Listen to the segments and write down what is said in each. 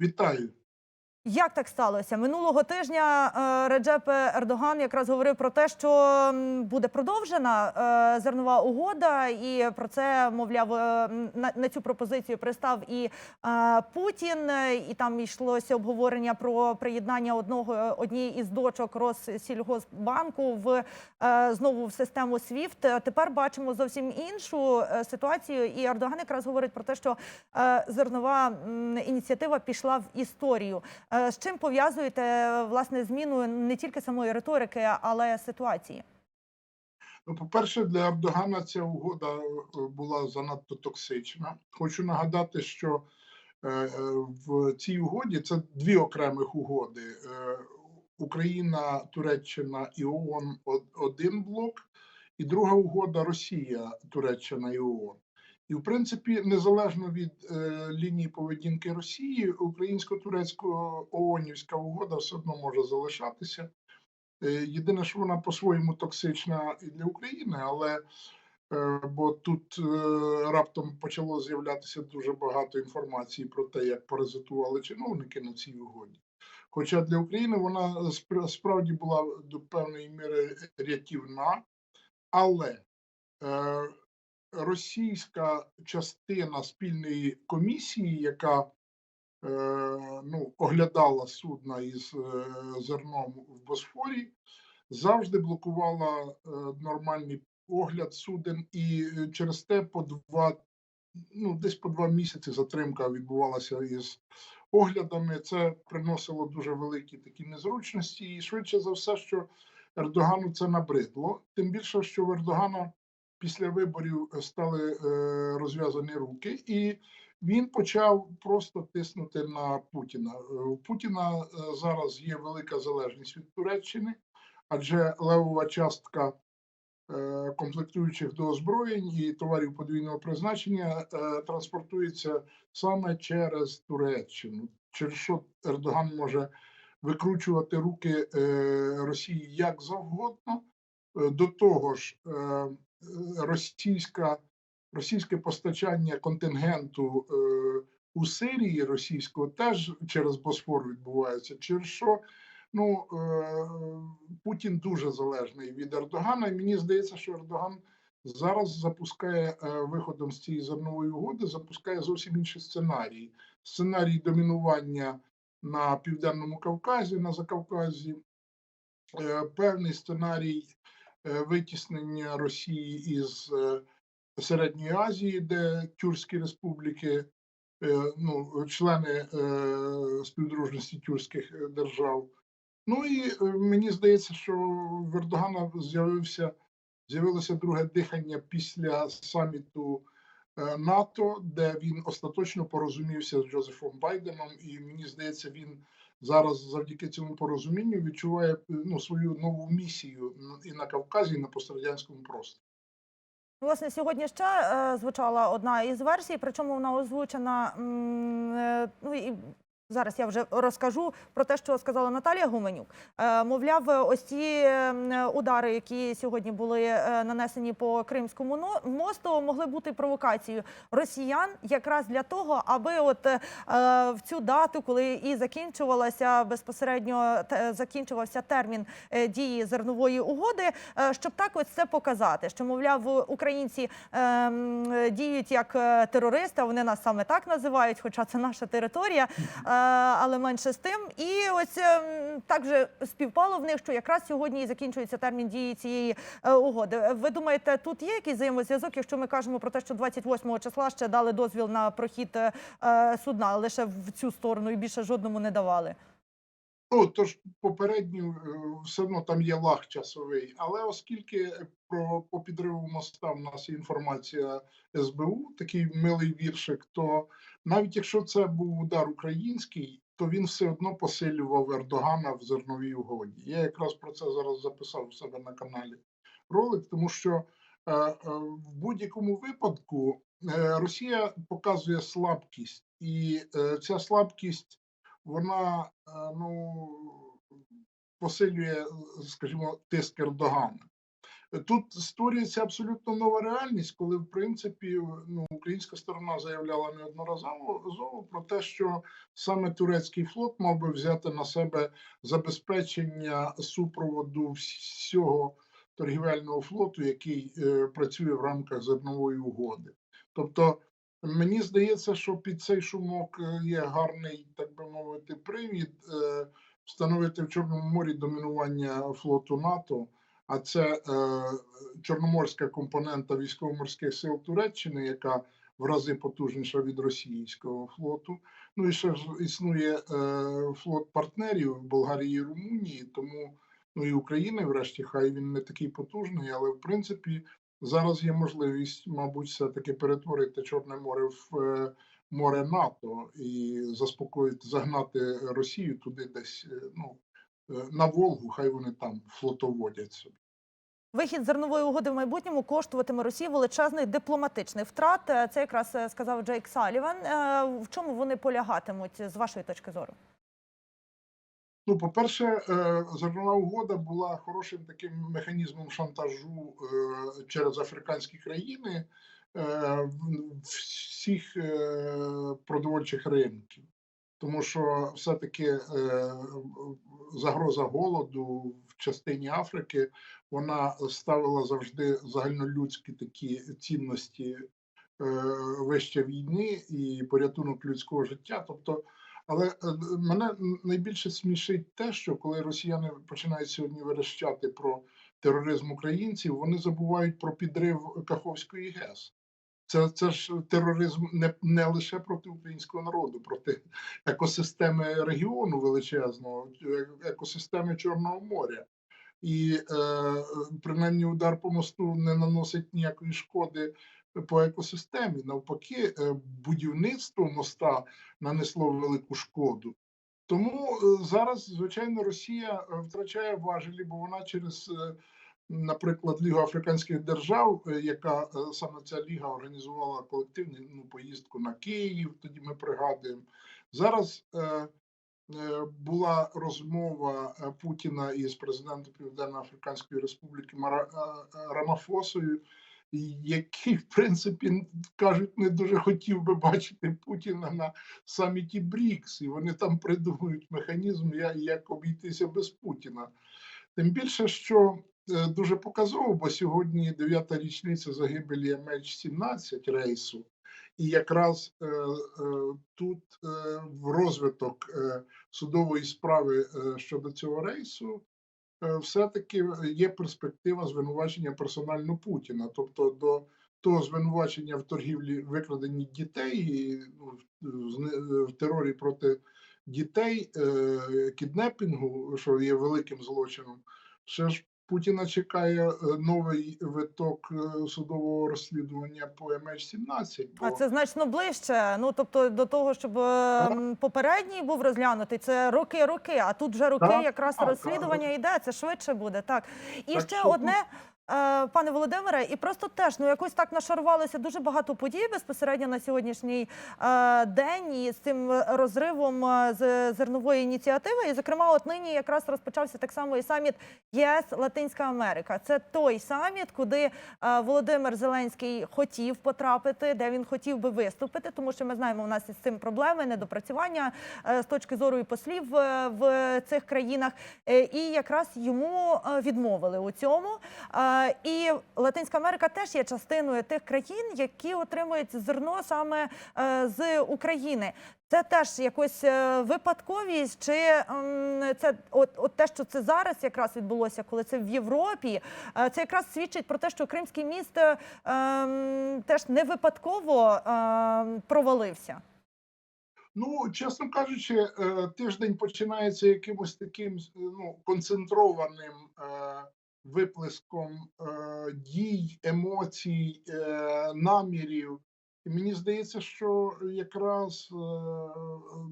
Вітаю. Як так сталося? Минулого тижня е, Реджеп Ердоган якраз говорив про те, що буде продовжена е, зернова угода, і про це мовляв е, на, цю пропозицію пристав і Путін. І там йшлося обговорення про приєднання одного однієї із дочок Россільгоспбанку в знову в систему. Е, Тепер бачимо зовсім іншу ситуацію. І Ердоган якраз говорить про те, що зернова ініціатива пішла в історію. Е, З чим пов'язуєте е, власне зміну не тільки самої риторики, але ситуації? Ну, по-перше, для Ердогана ця угода е, була занадто токсична. Хочу нагадати, що в цій угоді це дві окремих угоди: Україна, Туреччина і ООН один блок, і друга угода Росія, Туреччина і ООН. І, в принципі, незалежно від е, лінії поведінки Росії, українсько-турецько-ООНівська угода все одно може залишатися. Е, Єдине, що вона по-своєму токсична і для України, але е, бо тут е, раптом почало з'являтися дуже багато інформації про те, як паразитували чиновники на цій угоді. Хоча для України вона спра- справді була до певної міри рятівна, але е, російська частина спільної комісії, яка е, ну, оглядала судна із е, зерном в Босфорі, завжди блокувала е, нормальний огляд суден, і через те по два, ну десь по два місяці затримка відбувалася із оглядами. Це приносило дуже великі такі незручності, і швидше за все, що Ердогану це набридло. Тим більше, що в Ердогана після виборів е, стали е, розв'язані руки, і він почав просто тиснути на Путіна. Е, У Путіна зараз є велика залежність від Туреччини, адже левова частка комплектуючих до озброєнь і товарів подвійного призначення транспортується саме через Туреччину, через що Ердоган може викручувати руки Росії як завгодно. До того ж, російська, російське постачання контингенту е, у Сирії російського теж через Босфор відбувається, через що ну, е, Путін дуже залежний від Ердогана, і мені здається, що Ердоган зараз запускає е, виходом з цієї зернової угоди, запускає зовсім інший сценарій. Сценарій домінування на Південному Кавказі, на Закавказі, певний сценарій витіснення Росії із е, Середньої Азії, де Тюркські республіки, е, ну, члени е, співдружності тюркських е, держав. Ну і е, мені здається, що в Ердогана з'явився з'явилося друге дихання після саміту е, НАТО, де він остаточно порозумівся з Джозефом Байденом, і мені здається, він зараз завдяки цьому порозумінню відчуває е, ну, свою нову місію і на Кавказі, і на пострадянському просторі. Власне, сьогодні ще е, звучала одна із версій, причому вона озвучена. е, ну і зараз я вже розкажу про те, що сказала Наталія Гуменюк. Е, мовляв, ось ці е, удари, які сьогодні були е, нанесені по Кримському мосту, могли бути провокацією росіян якраз для того, аби от е, в цю дату, коли і закінчувалася безпосередньо закінчувався термін дії зернової угоди, щоб так ось це показати, що мовляв українці ем, діють як терористи, вони нас саме так називають, хоча це наша територія, але менше з тим. І ось ем, так же співпало в них, що якраз сьогодні і закінчується термін дії цієї е, угоди. Ви думаєте, тут є якийсь взаємозв'язок, якщо ми кажемо про те, що 28 числа ще дали дозвіл на прохід е, е, судна, лише в цю сторону і більше жодному не давали? Ну, тож попередню е, все одно там є лаг часовий, але оскільки про по підриву моста в нас є інформація СБУ, такий милий віршик, то навіть якщо це був удар український, то він все одно посилював Ердогана в зерновій угоді. Я якраз про це зараз записав у себе на каналі ролик, тому що е, е, в будь-якому випадку е, Росія показує слабкість, і е, ця слабкість вона е, ну, посилює, скажімо, тиск Ердогана. Тут створюється абсолютно нова реальність, коли в принципі ну, українська сторона заявляла неодноразово про те, що саме турецький флот мав би взяти на себе забезпечення супроводу всього торгівельного флоту, який е, працює в рамках зернової угоди. Тобто, мені здається, що під цей шумок е, є гарний, так би мовити, привід е, встановити в Чорному морі домінування флоту НАТО. А це е, чорноморська компонента військово-морських сил Туреччини, яка в рази потужніша від російського флоту. Ну і ще ж існує флот партнерів Болгарії і Румунії, тому ну і України, врешті, хай він не такий потужний, але в принципі зараз є можливість, мабуть, все-таки перетворити Чорне море в е, море НАТО і заспокоїти, загнати Росію туди десь е, ну, е, на Волгу, хай вони там флотоводять собі. Вихід зернової угоди в майбутньому коштуватиме Росії величезних дипломатичних втрат. Це якраз сказав Джейк Саліван. В чому вони полягатимуть з вашої точки зору? Ну, по-перше, е, зернова угода була хорошим таким механізмом шантажу е, через африканські країни е, всіх продовольчих ринків. Тому що все-таки загроза голоду в частині Африки вона ставила завжди загальнолюдські такі цінності вище війни і порятунок людського життя. Тобто, але е, мене найбільше смішить те, що коли росіяни починають сьогодні верещати про тероризм українців, вони забувають про підрив Каховської ГЕС. Це, це ж тероризм не, не лише проти українського народу, проти екосистеми регіону величезного, е- екосистеми Чорного моря. І е, принаймні удар по мосту не наносить ніякої шкоди по екосистемі. Навпаки, е, будівництво моста нанесло велику шкоду. Тому е, зараз, звичайно, Росія е, втрачає важелі, бо вона через, наприклад, Лігу африканських держав, яка саме ця ліга організувала колективну ну, поїздку на Київ, тоді ми пригадуємо. Зараз була розмова Путіна із президентом Південно-Африканської Республіки Рамафосою, який, в принципі, кажуть, не дуже хотів би бачити Путіна на саміті БРІКС, і вони там придумують механізм, як обійтися без Путіна. Тим більше, що е, дуже показово, бо сьогодні дев'ята річниця загибелі MH17 рейсу, і якраз е, е, тут е, в розвиток е, судової справи е, щодо цього рейсу все-таки є перспектива звинувачення персонально Путіна, тобто до того звинувачення в торгівлі викрадені дітей, і, ну, в, терорі проти дітей, е, кіднепінгу, що є великим злочином. Ще ж Путіна чекає е, новий виток е, судового розслідування по MH17. А це значно ближче. Ну тобто до того, щоб е, попередній був розглянутий, це роки, роки. А тут вже роки Так, якраз так, розслідування йде. Це швидше буде. Так і Так ще що одне. Е, Пане Володимире, і просто теж ну якось так нашарувалося дуже багато подій безпосередньо на сьогоднішній е, день і з цим розривом е, з зернової ініціативи. І зокрема, от нині якраз розпочався так само і саміт ЄС Латинська Америка. Це той саміт, куди Володимир Зеленський хотів потрапити, де він хотів би виступити, тому що ми знаємо, у нас із цим проблеми, недопрацювання з точки зору і послів в цих країнах. І якраз йому відмовили у цьому. І Латинська Америка теж є частиною тих країн, які отримують зерно саме е, з України. Це теж якось е, випадковість, чи це от, от те, що це зараз якраз відбулося, коли це в Європі, е, це якраз свідчить про те, що Кримський міст ем, теж не випадково ем, провалився. Ну, чесно кажучи, тиждень починається якимось таким ну, концентрованим виплеском е, дій, емоцій, е, намірів. І мені здається, що якраз е,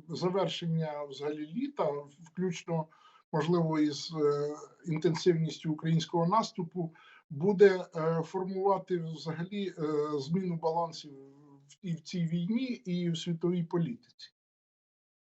завершення взагалі літа, включно можливо із інтенсивністю українського наступу, буде формувати взагалі зміну балансів і в цій війні, і в світовій політиці.